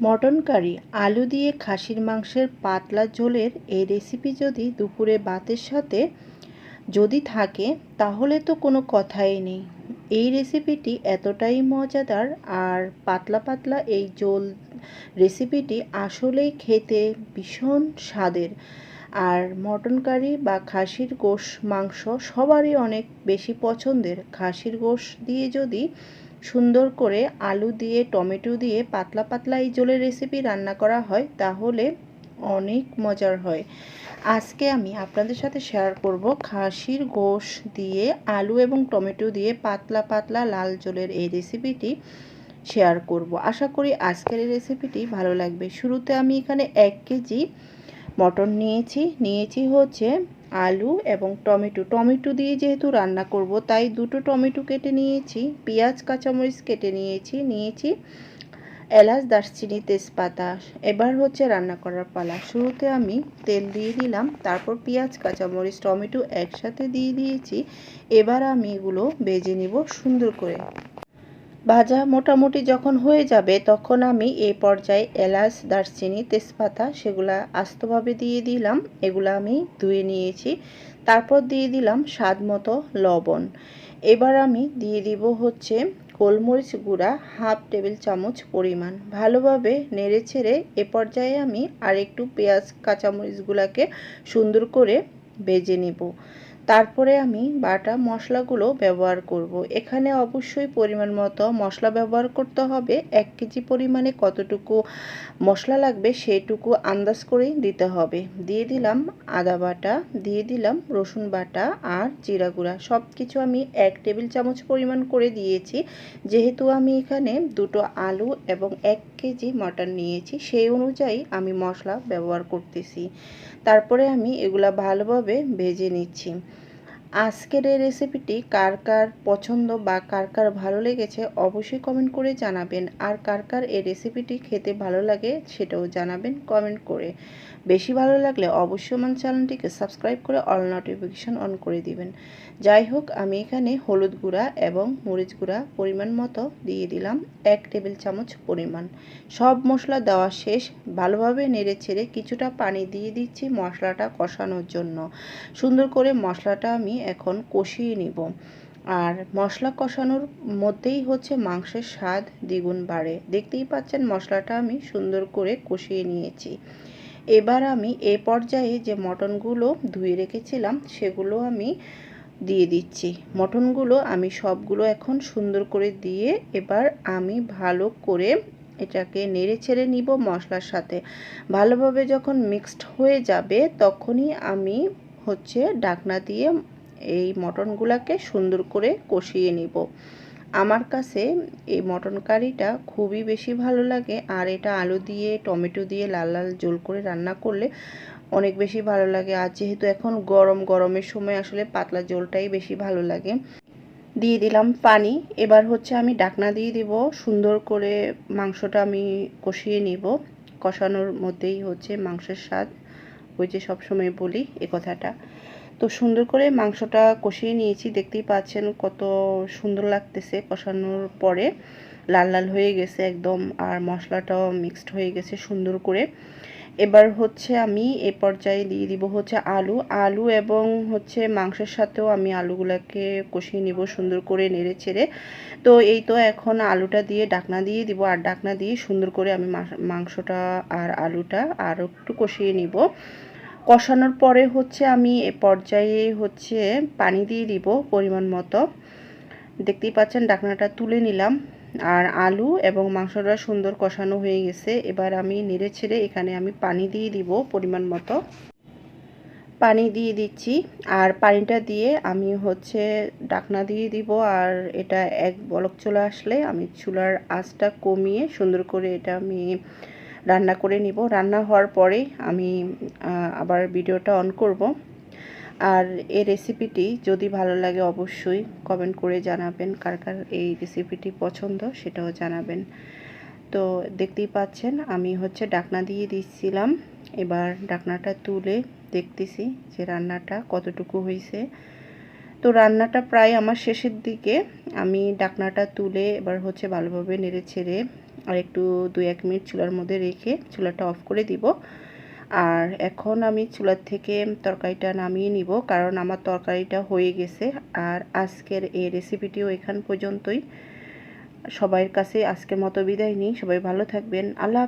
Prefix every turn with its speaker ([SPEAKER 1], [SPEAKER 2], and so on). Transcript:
[SPEAKER 1] Mutton curry আলু দিয়ে খাসির মাংসের পাতলা ঝোলের এই রেসিপি যদি দুপুরে ভাতের সাথে যদি থাকে, তাহলে তো কোনো কথাই নেই। এই রেসিপিটি এতটাই মজাদার আর পাতলা পাতলা এই ঝোল রেসিপিটি আসলেই খেতে ভীষণ স্বাদের। আর মটন কারি বা খাসির গোশ মাংস সবারই অনেক বেশি পছন্দের। খাসির গোশ দিয়ে যদি সুন্দর করে আলু দিয়ে, টমেটো দিয়ে পাতলা পাতলা এই জলের রেসিপি রান্না করা হয়, তাহলে অনেক মজার হয়। আজকে আমি আপনাদের সাথে শেয়ার করব খাসির গোশ দিয়ে আলু এবং টমেটো দিয়ে পাতলা পাতলা লাল জলের এই রেসিপিটি শেয়ার করব। আশা করি আজকের এই রেসিপিটি ভালো লাগবে। শুরুতে আমি এখানে এক কেজি মটন নিয়েছি। নিয়েছি হচ্ছে আলু এবং টমেটো। টমেটো দিয়ে যেহেতু রান্না করব, তাই দুটো টমেটো কেটে নিয়েছি, পেঁয়াজ, কাঁচামরিচ কেটে নিয়েছি নিয়েছি এলাচ, দারচিনি, তেজপাতা। এবার হচ্ছে রান্না করার পালা। শুরুতে আমি তেল দিয়ে দিলাম তারপর পেঁয়াজ, কাঁচামরিচ, টমেটো একসাথে দিয়ে দিয়েছি। এবার আমি এগুলো বেজে নিব সুন্দর করে। ভাজা মোটামুটি যখন হয়ে যাবে, তখন আমি এই পর্যায়ে এলাচ, দারচিনি, তেজপাতা সেগুলা আস্তভাবে দিয়ে দিলাম। এগুলো আমি ধুয়ে নিয়েছি। তারপর দিয়ে দিলাম স্বাদ মতো লবণ। এবার আমি দিয়ে দিব হচ্ছে গোলমরিচ গুঁড়া হাফ টেবিল চামচ পরিমাণ। ভালোভাবে নেড়ে ছেড়ে এ পর্যায়ে আমি আরেকটু পেঁয়াজ, কাঁচামরিচগুলাকে সুন্দর করে বেজে নেব। তারপরে আমি বাটা মশলাগুলো ব্যবহার করব। এখানে অবশ্যই পরিমাণ মতো মশলা ব্যবহার করতে হবে। এক কেজি পরিমাণে কতটুকু মশলা লাগবে সেটুকু আন্দাজ করেই দিতে হবে। দিয়ে দিলাম আদা বাটা, দিয়ে দিলাম রসুন বাটা আর জিরা গুঁড়া। সব কিছু আমি এক টেবিল চামচ পরিমাণ করে দিয়েছি। যেহেতু আমি এখানে দুটো আলু এবং এক কেজি মটন নিয়েছি, সেই অনুযায়ী আমি মশলা ব্যবহার করতেছি। তারপরে আমি এগুলা ভালোভাবে ভেজে নিচ্ছি। আজকের এই রেসিপিটি কার কার পছন্দ বা কার কার ভালো লেগেছে অবশ্যই কমেন্ট করে জানাবেন। আর কার কার এই রেসিপিটি খেতে ভালো লাগে সেটাও জানাবেন কমেন্ট করে। বেশি ভালো লাগলে অবশ্যই আমার চ্যানেলটিকে সাবস্ক্রাইব করে অল নোটিফিকেশান অন করে দিবেন। যাই হোক, আমি এখানে হলুদ গুঁড়া এবং মরিচ গুঁড়া পরিমাণ মতো দিয়ে দিলাম। এক টেবিল চামচ পরিমাণ। সব মশলা দেওয়া শেষ। ভালোভাবে নেড়ে ছেড়ে কিছুটা পানি দিয়ে দিচ্ছি মশলাটা কষানোর জন্য। সুন্দর করে মশলাটা আমি এখন কষিয়ে নিব। আর মশলা কষানোর মধ্যেই হচ্ছে মাংসের স্বাদ দ্বিগুণ বাড়ে। দেখতেই পাচ্ছেন মশলাটা আমি সুন্দর করে কষিয়ে নিয়েছি। এবার আমি এ পর্যায়ে যে মটনগুলো ধুয়ে রেখেছিলাম, সেগুলো আমি দিয়ে দিচ্ছি। মটনগুলো আমি সবগুলো এখন সুন্দর করে দিয়ে এবার আমি ভালো করে এটাকে নেড়ে ছেড়ে নিব মশলার সাথে। ভালোভাবে যখন মিক্সড হয়ে যাবে, তখনই আমি হচ্ছে ডাকনা দিয়ে এই মটনগুলোকে সুন্দর করে কষিয়ে নিব। আমার কাছে এই মটন কারিটা খুবই বেশি ভালো লাগে, আর এটা আলু দিয়ে, টমেটো দিয়ে লাল লাল জোল করে রান্না করলে অনেক বেশি ভালো লাগে। আর যেহেতু এখন গরম, গরমের সময় আসলে পাতলা জলটাই বেশি ভালো লাগে। দিয়ে দিলাম পানি। এবার হচ্ছে আমি ডাকনা দিয়ে দিব। সুন্দর করে মাংসটা আমি কষিয়ে নিব। কষানোর মধ্যেই হচ্ছে মাংসের স্বাদ। ওই যে সবসময় বলি এ কথাটা। তো সুন্দর করে মাংসটা কষিয়ে নিয়েছি। দেখতেই পাচ্ছেন কত সুন্দর লাগতেছে কষানোর পরে। লাল লাল হয়ে গেছে একদম আর মশলাটাও মিক্সড হয়ে গেছে সুন্দর করে। এবার হচ্ছে আমি এ পর্যায়ে দিয়ে দিব হচ্ছে আলু। আলু এবং হচ্ছে মাংসের সাথেও আমি আলুগুলোকে কষিয়ে নিব সুন্দর করে নেড়ে ছেড়ে তো এই তো এখন আলুটা দিয়ে ডাকনা দিয়ে দিব আর ডাকনা দিয়ে সুন্দর করে আমি মাংসটা আর আলুটা আরও একটু কষিয়ে নিব। কষানোর পরে হচ্ছে আমি এ পর্যায়ে হচ্ছে পানি দিয়ে দিব পরিমাণ মতো। দেখতেই পাচ্ছেন ডাকনাটা তুলে নিলাম। আর আলু এবং মাংসটা সুন্দর কষানো হয়ে গেছে। এবার আমি নেড়ে ছেড়ে এখানে আমি পানি দিয়ে দিব পরিমাণ মতো। পানি দিয়ে দিচ্ছি। আর পানিটা দিয়ে আমি হচ্ছে ডাকনা দিয়ে দিব। আর এটা এক বলক চলে আসলে আমি চুলার আঁচটা কমিয়ে সুন্দর করে এটা আমি রান্না করে নিব। রান্না হওয়ার পরে আমি আবার ভিডিওটা অন করব। আর এই রেসিপিটি যদি ভালো লাগে অবশ্যই কমেন্ট করে জানাবেন, কার কার এই রেসিপিটি পছন্দ সেটাও জানাবেন। তো দেখতেই পাচ্ছেন, আমি হচ্ছে ডাকনা দিয়ে দিচ্ছিলাম। এবার ডাকনাটা তুলে দেখতেছি যে রান্নাটা কতটুকু হয়েছে তো রান্নাটা প্রায় আমার শেষের দিকে। আমি ডাকনাটা তুলে এবার হচ্ছে ভালোভাবে নেড়ে ছেড়ে আর একটু দু এক মিনিট চুলার মধ্যে রেখে চুলাটা অফ করে দিব। আর এখন আমি চুলার থেকে তরকারিটা নামিয়ে নিব কারণ আমার তরকারিটা হয়ে গেছে। আর আজকের এই রেসিপিটিও এখান পর্যন্তই। সবাইয়ের কাছে আজকের মতো বিদায় নিই। সবাই ভালো থাকবেন। আল্লাহ